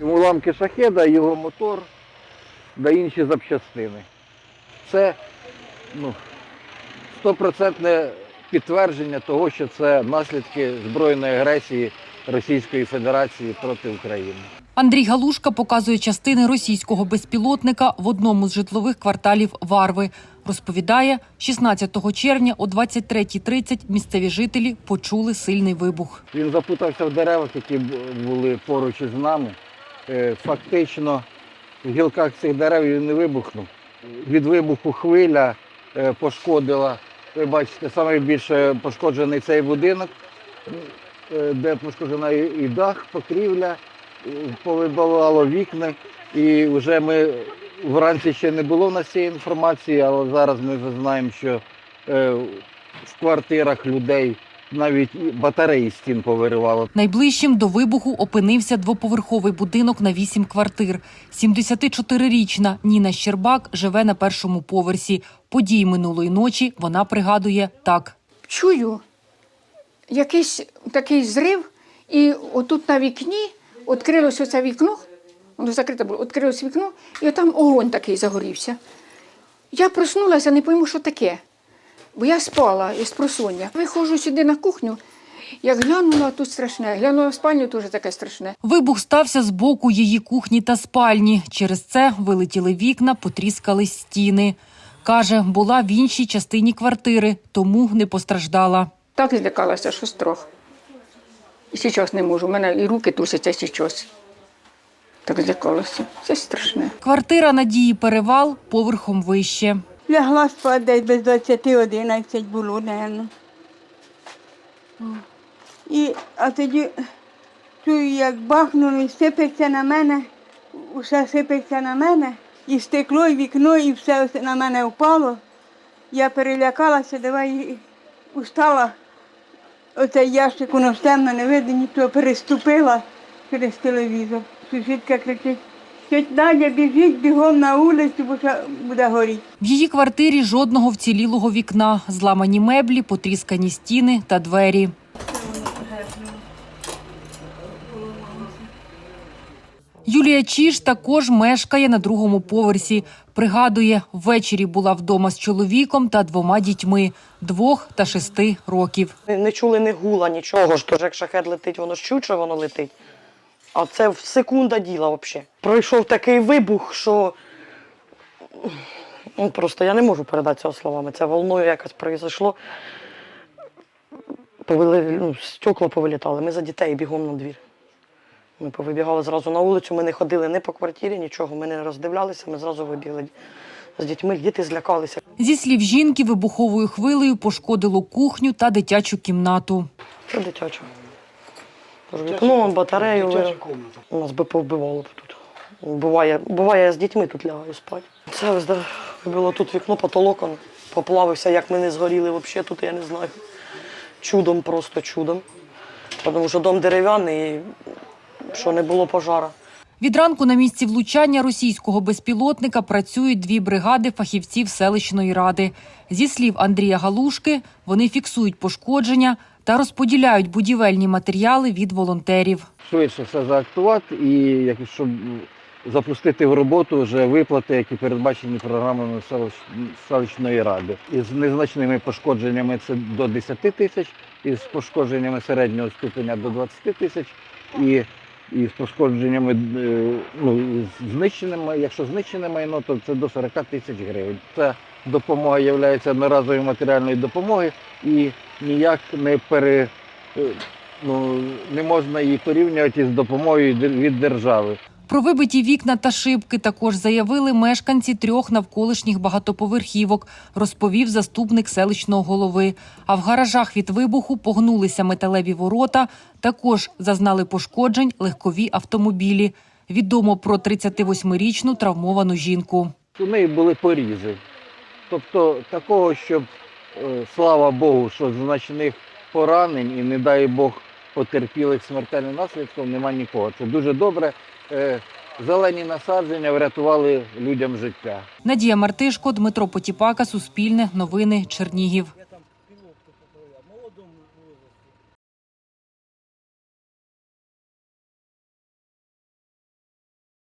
Уламки шахеда, його мотор та інші запчастини. Це ну, стопроцентне підтвердження того, що це наслідки збройної агресії Російської Федерації проти України. Андрій Галушка показує частини російського безпілотника в одному з житлових кварталів Варви. Розповідає, 16 червня о 23.30 місцеві жителі почули сильний вибух. Він запутався в деревах, які були поруч із нами. Е, Фактично в гілках цих дерев він не вибухнув. Від вибуху хвиля е, пошкодила. Ви бачите, найбільше пошкоджений цей будинок, е, де пошкоджена і дах, покрівля, повибивало вікна. І вже ми вранці ще не було в нас цієї інформації, але зараз ми вже знаємо, що в квартирах людей навіть батареї стін повиривало. Найближчим до вибуху опинився двоповерховий будинок на вісім квартир. 74-річна Ніна Щербак живе на першому поверсі. Події минулої ночі вона пригадує так. чую якийсь такий зрив, і отут на вікні відкрилося це вікно, воно закрите було, відкрилось вікно, і там огонь такий загорівся. Я проснулася, не пойму, що таке. Бо я спала із просоння. Виходжу сюди на кухню, як глянула, тут страшне. Глянула в спальню, теж таке страшне. Вибух стався з боку її кухні та спальні. Через це вилетіли вікна, потріскались стіни. Каже, була в іншій частині квартири, тому не постраждала. Так злякалася, що страх. І зараз не можу. У мене і руки трусяться зараз. Так злякалася. Це страшне. Квартира Надії Перевал поверхом вище. Лягла спати десь без 20-11 було, напевно. І, а тоді чую, як бахнуло, і сипеться на мене, усе сипеться на мене, і стекло, і вікно, і все на мене впало. Я перелякалася, давай устала. Оцей ящик, воно ж темно, не видно, нічого, переступила через телевізор. Сусідка кричить, тьоть Надя, біжіть бігом на вулицю, бо ще буде горіти. В її квартирі жодного вцілілого вікна, зламані меблі, потріскані стіни та двері. Юлія Чіш також мешкає на другому поверсі. Пригадує, ввечері була вдома з чоловіком та двома дітьми двох та шести років. Не, не чули ні гула, нічого ж. Тож як шахет летить, воно ж воно летить. А це в секунда діла взагалі. Пройшов такий вибух, що ну, просто я не можу передати цього словами. Це волною якось произошло. Повили, ну, стекла повилітали. Ми за дітей бігом на двір. Ми повибігали зразу на вулицю, ми не ходили ні по квартирі, нічого, ми не роздивлялися, ми зразу вибігли з дітьми. Діти злякалися. Зі слів жінки, вибуховою хвилею пошкодило кухню та дитячу кімнату. Це дитяча. Тож вікно, батарею. ви- У нас би повбивало б тут. Буває, буває, я з дітьми тут лягаю спати. Це ось де було тут вікно, потолок, он поплавився, як ми не згоріли взагалі тут, я не знаю. Чудом, просто чудом. Тому що дом дерев'яний, і що не було пожара. Від ранку на місці влучання російського безпілотника працюють дві бригади фахівців селищної ради. Зі слів Андрія Галушки, вони фіксують пошкодження та розподіляють будівельні матеріали від волонтерів. Швидше все заактувати і якщо запустити в роботу вже виплати, які передбачені програмами селищної ради. Із незначними пошкодженнями це до 10 тисяч, із пошкодженнями середнього ступеня до 20 тисяч, і, і з пошкодженнями е, ну, знищеними, якщо знищене майно, то це до 40 тисяч гривень. Ця допомога є одноразовою матеріальною допомогою і ніяк не пере. е, Ну, не можна її порівнювати із допомогою від держави. Про вибиті вікна та шибки також заявили мешканці трьох навколишніх багатоповерхівок, розповів заступник селищного голови. А в гаражах від вибуху погнулися металеві ворота. Також зазнали пошкоджень легкові автомобілі. Відомо про 38-річну травмовану жінку. У неї були порізи. Тобто такого, щоб, е, слава Богу, що значних поранень і, не дай Бог, потерпілих смертельним наслідком нема нікого. Це дуже добре. Е, Зелені насадження врятували людям життя. Надія Мартишко, Дмитро Потіпака, Суспільне, Новини, Чернігів.